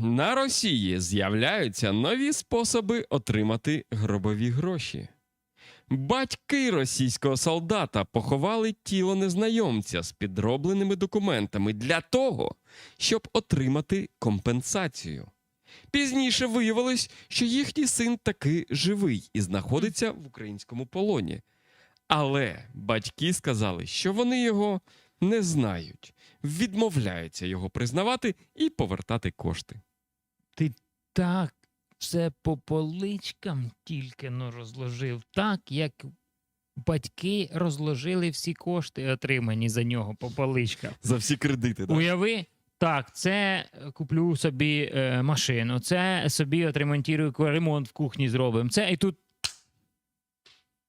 на Росії з'являються нові способи отримати гробові гроші. Батьки російського солдата поховали тіло незнайомця з підробленими документами для того, щоб отримати компенсацію. Пізніше виявилось, що їхній син таки живий і знаходиться в українському полоні. Але батьки сказали, що вони його не знають, відмовляються його признавати і повертати кошти. Ти так все по поличкам тільки но розложив, так як батьки розложили всі кошти, отримані за нього по поличкам. За всі кредити. Так? Уяви, так, це е, куплю собі е, машину, це собі отремонтую ремонт в кухні зробимо. Це і тут.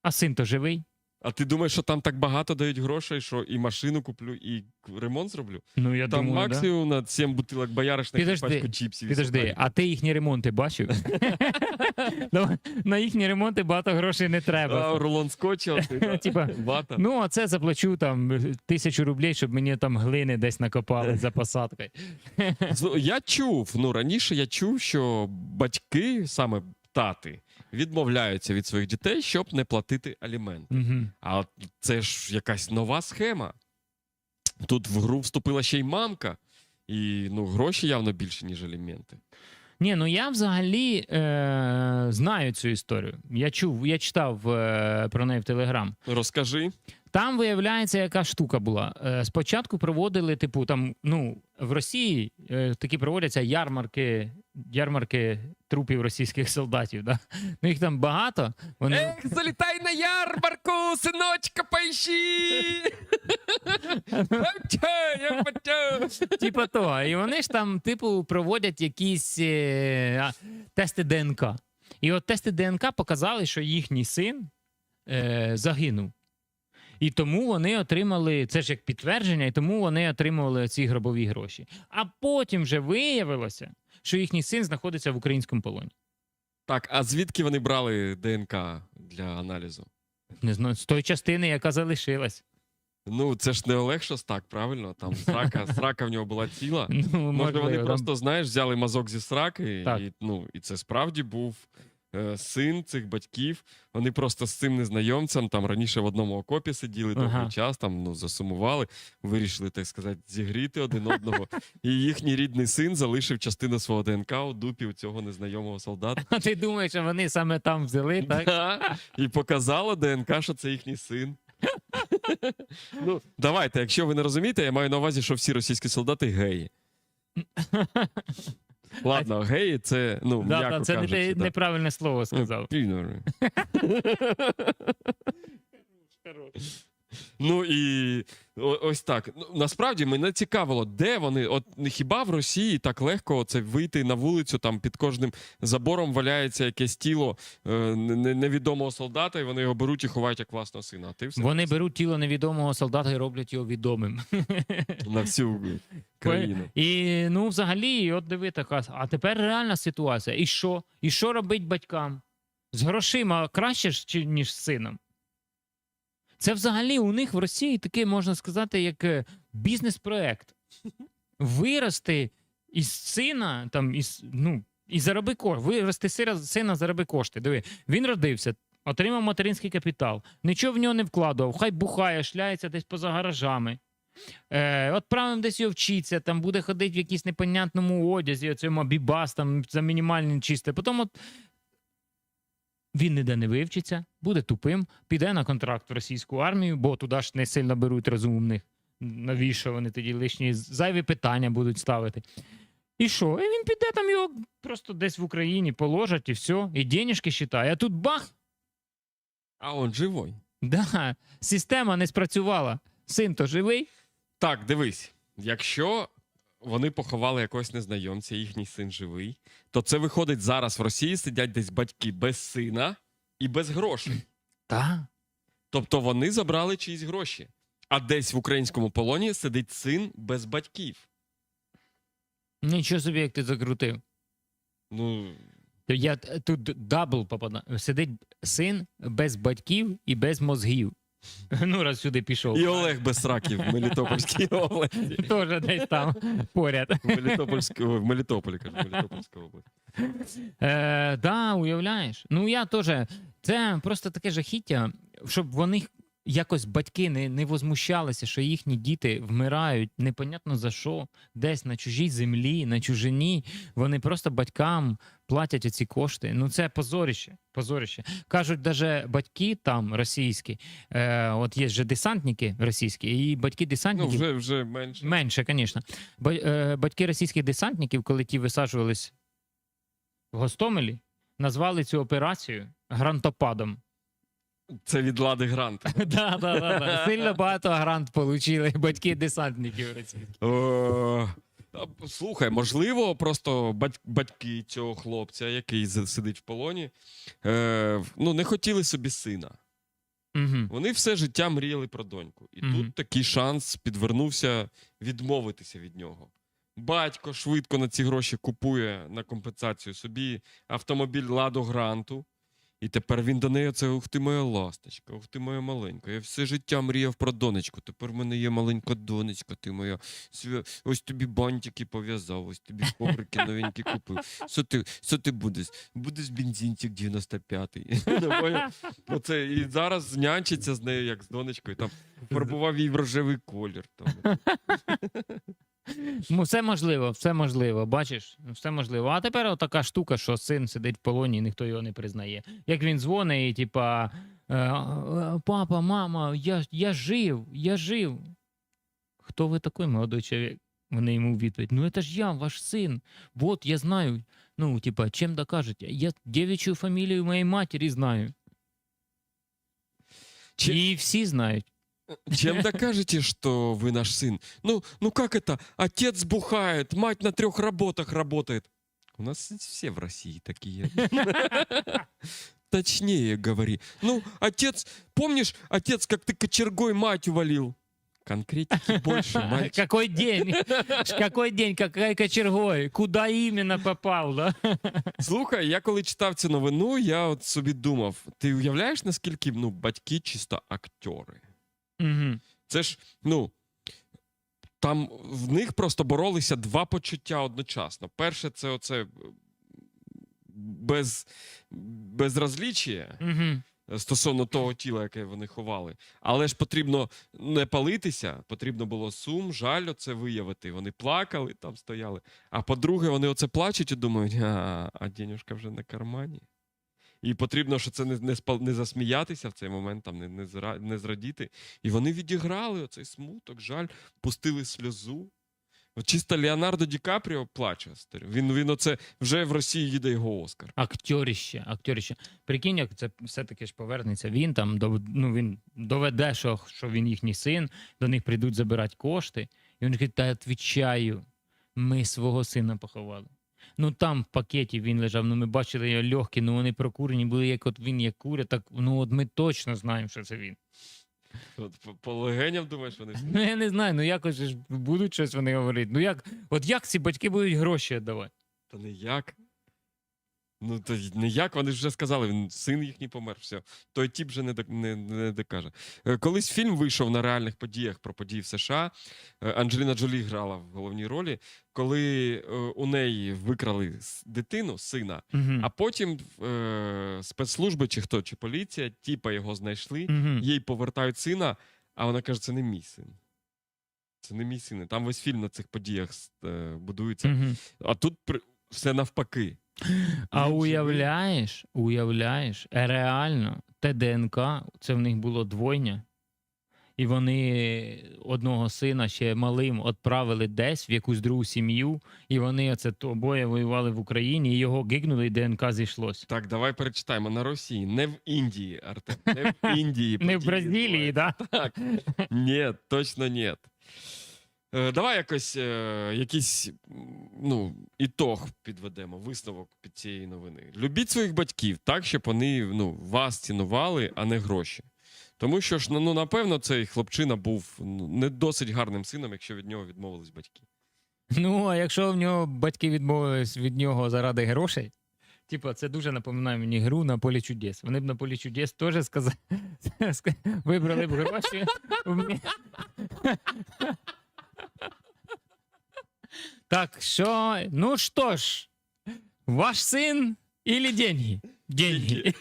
А син то живий? А ти думаєш, що там так багато дають грошей, що і машину куплю, і ремонт зроблю? Ну, я там думаю, да. максимум на 7 бутилок бояришних і пачку чіпсів. Підожди, а ти їхні ремонти бачив? Ну, На їхні ремонти багато грошей не треба. рулон скотча. Типа. Ну, а це заплачу там тисячу рублей, щоб мені там глини десь накопали за посадкою. Я чув, ну раніше я чув, що батьки, саме тати, відмовляються від своїх дітей, щоб не платити аліменти. Угу. А це ж якась нова схема. Тут в гру вступила ще й мамка, і ну, гроші явно більше, ніж аліменти. Ні, ну я взагалі е, знаю цю історію. Я чув, я читав е, про неї в Телеграм. Розкажи. Там виявляється, яка штука була. Е, спочатку проводили, типу, там, ну, в Росії е, такі проводяться ярмарки, ярмарки трупів російських солдатів. Да? Ну, їх там багато. Вони... Ех, залітай на ярмарку, синочка, почав. Типа того. І вони ж там, типу, проводять якісь е, а, тести ДНК. І от тести ДНК показали, що їхній син е, загинув. І тому вони отримали це ж як підтвердження, і тому вони отримували ці гробові гроші. А потім вже виявилося, що їхній син знаходиться в українському полоні. Так, а звідки вони брали ДНК для аналізу? Не знаю, з тої частини, яка залишилась. Ну, це ж не Олег Шостак, правильно? Там срака, срака в нього була ціла. Ну, Може, можливо, вони там- просто, знаєш, взяли мазок зі сраки, Так. і, ну, і це справді був син цих батьків. Вони просто з цим незнайомцем там раніше в одному окопі сиділи довгий Ага. час, там ну, засумували, вирішили, так сказати, зігріти один одного. І їхній рідний син залишив частину свого ДНК у дупі у цього незнайомого солдата. А ти думаєш, що вони саме там взяли, так? Да, І показало ДНК, що це їхній син. ну, давайте, якщо ви не розумієте, я маю на увазі, що всі російські солдати геї. Ладно, геї це, ну, Да, м'яко да, це не кажучи, те- да. неправильне слово сказав. Пінори. Ну і ось так. Ну, насправді мене цікавило, де вони. От хіба в Росії так легко це вийти на вулицю, там під кожним забором валяється якесь тіло е, не- не- невідомого солдата, і вони його беруть і ховають як власного сина. А ти все Вони беруть тіло невідомого солдата і роблять його відомим. на всю країну. І ну, взагалі, от диви така. А тепер реальна ситуація. І що? І що робить батькам? З грошима краще ж, ніж з сином? Це взагалі у них в Росії такий, можна сказати, як е, бізнес-проект. Вирости із сина, там, із, ну, і зароби кошти. Вирости сина, сина, зароби кошти. Диви, він родився, отримав материнський капітал, нічого в нього не вкладував, хай бухає, шляється десь поза гаражами. Е, Отправим десь його вчиться, там буде ходити в якійсь непонятному одязі, оцьому бібас там за мінімальне чисте. Потім от він ніде не вивчиться, буде тупим, піде на контракт в російську армію, бо туди ж не сильно беруть розумних. Навіщо вони тоді лишні зайві питання будуть ставити. І що? І він піде там його просто десь в Україні положать і все, і денежки считає. А тут бах! А он живой. Да, система не спрацювала. Син то живий. Так, дивись, якщо вони поховали якогось незнайомця, їхній син живий, то це виходить зараз в Росії сидять десь батьки без сина і без грошей. Так. Тобто вони забрали чиїсь гроші. А десь в українському полоні сидить син без батьків. Нічого собі, як ти закрутив. Ну, Я тут дабл попадаю. Сидить син без батьків і без мозгів. Ну, раз сюди пішов. І Олег без сраків в Мелітопольській області. Теж десь там поряд. В Мелітопольській, ой, в Мелітополі, кажу, Мелітопольська область. Е, да, уявляєш. Ну я теж. Це просто таке жахіття, щоб вони якось батьки не, не возмущалися, що їхні діти вмирають непонятно за що, десь на чужій землі, на чужині. Вони просто батькам платять оці кошти. Ну це позорище. позорище. Кажуть, навіть батьки там російські, е, от є же десантники російські, і батьки Ну, десантників. вже, вже менше. Менше, звісно. Е, Батьки російських десантників, коли ті висаджувались в Гостомелі, назвали цю операцію грантопадом. Це від лади грант. Да, да, да, да. Сильно багато грант отримали батьки десантників російських. Слухай, можливо, просто батьки цього хлопця, який сидить в полоні, е, ну, не хотіли собі сина. Угу. Вони все життя мріяли про доньку. І Мгм. тут такий шанс підвернувся відмовитися від нього. Батько швидко на ці гроші купує на компенсацію собі автомобіль Ладу Гранту. І тепер він до неї це ух ти моя ласточка, ух ти моя маленька. Я все життя мріяв про донечку. Тепер в мене є маленька донечка, ти моя. Ось тобі бантики пов'язав, ось тобі коврики новенькі купив. Що ти, що ти будеш? Будеш бензинчик 95-й. Ну. Оце, і зараз нянчиться з нею, як з донечкою, там фарбував їй в рожевий колір. Там. Все можливо, все можливо, бачиш, все можливо. А тепер така штука, що син сидить в полоні, і ніхто його не признає. Як він дзвонить, і типа е, е, папа, мама, я, я жив, я жив. Хто ви такий, молодой чоловік? Вони йому відповідь: Ну, це ж я, ваш син. Вот, я знаю. Ну, типа, чим докажете? Я девичью фамілію моєї матері знаю. Чи- І всі знають. Чем докажете, что вы наш сын? Ну, ну как это? Отец бухает, мать на трех работах работает. У нас все в России такие. Точнее говори. Ну, отец, помнишь, отец, как ты кочергой мать увалил? Конкретики больше, мальчик. Какой день? Какой день, какая кочергой? Куда именно попал, да? Слухай, я коли читав цю новину, я от собі думав: ти уявляєш, наскільки ну, батьки чисто актори? Угу. Це ж, ну. Там в них просто боролися два почуття одночасно. Перше, це оце е, без, безразліччя Угу. стосовно того тіла, яке вони ховали. Але ж потрібно не палитися, потрібно було сум, жаль оце виявити. Вони плакали, там стояли. А по-друге, вони оце плачуть і думають, а, а денюжка вже на кармані. І потрібно, що це не, не, не засміятися в цей момент, там, не, не, зра, не зрадіти. І вони відіграли оцей смуток, жаль, пустили сльозу. От чисто Леонардо Ді Капріо плаче. Він, він оце вже в Росії їде його Оскар. Акторіще, акторіще. Прикинь, як це все-таки ж повернеться. Він там дов- ну, він доведе, що, що він їхній син, до них прийдуть забирати кошти. І він каже, та відвічаю, ми свого сина поховали. Ну там в пакеті він лежав, ну ми бачили його легкі, ну вони прокурені були, як от він як куря, так ну от ми точно знаємо, що це він. От, по, по легеням думаєш, вони Ну я не знаю, ну якось ж будуть щось вони говорити. Ну як, от як ці батьки будуть гроші віддавати? Та не як. Ну, то й не як, вони ж вже сказали, він син їхній помер. Все. Той тіп вже не, док- не, не докаже. Е, Колись фільм вийшов на реальних подіях про події в США. Е, Анджеліна Джолі грала в головній ролі, коли е, у неї викрали с- дитину, сина, Угу. а потім е, спецслужби, чи хто, чи поліція, тіпа його знайшли, їй повертають сина, а вона каже: це не мій син. Це не мій син. Там весь фільм на цих подіях е, будується. А тут при... все навпаки. А уявляєш, уявляєш, реально, те ДНК, це в них було двойня. І вони одного сина ще малим відправили десь в якусь другу сім'ю, і вони оце обоє воювали в Україні, і його гикнули, і ДНК зійшлось. Так, давай перечитаємо на Росії, не в Індії, Артем. Не в Індії. Не в Бразилії, да? Так. Ні, точно ні. Е, давай якось е, якийсь ну, ітог підведемо, висновок під цієї новини. Любіть своїх батьків так, щоб вони ну, вас цінували, а не гроші. Тому що ж, ну, напевно, цей хлопчина був ну, не досить гарним сином, якщо від нього відмовились батьки. Ну, а якщо в нього батьки відмовились від нього заради грошей, Типа, це дуже напоминає мені гру на полі чудес. Вони б на полі чудес теж сказали, вибрали б гроші. в мі- Так що, ну що ж, ваш син или деньги? Деньги.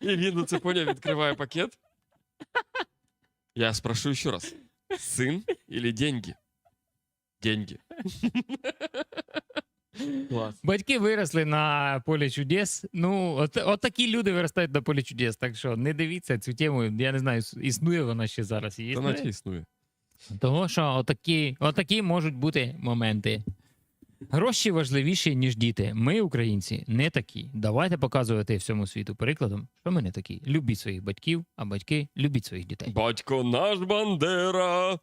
І він ну, це поняв, відкриває пакет. Я спрошу ще раз. Сын или деньги? Деньги. Клас. Батьки виросли на полі чудес. Ну, от, от такі люди виростають на полі чудес. Так що не дивіться цю тему. Я не знаю, існує вона ще зараз. Та Існує? наче існує. Того, що отакі, отакі можуть бути моменти. Гроші важливіші, ніж діти. Ми, українці, не такі. Давайте показувати всьому світу прикладом, що ми не такі. Любіть своїх батьків, а батьки любіть своїх дітей. Батько наш Бандера.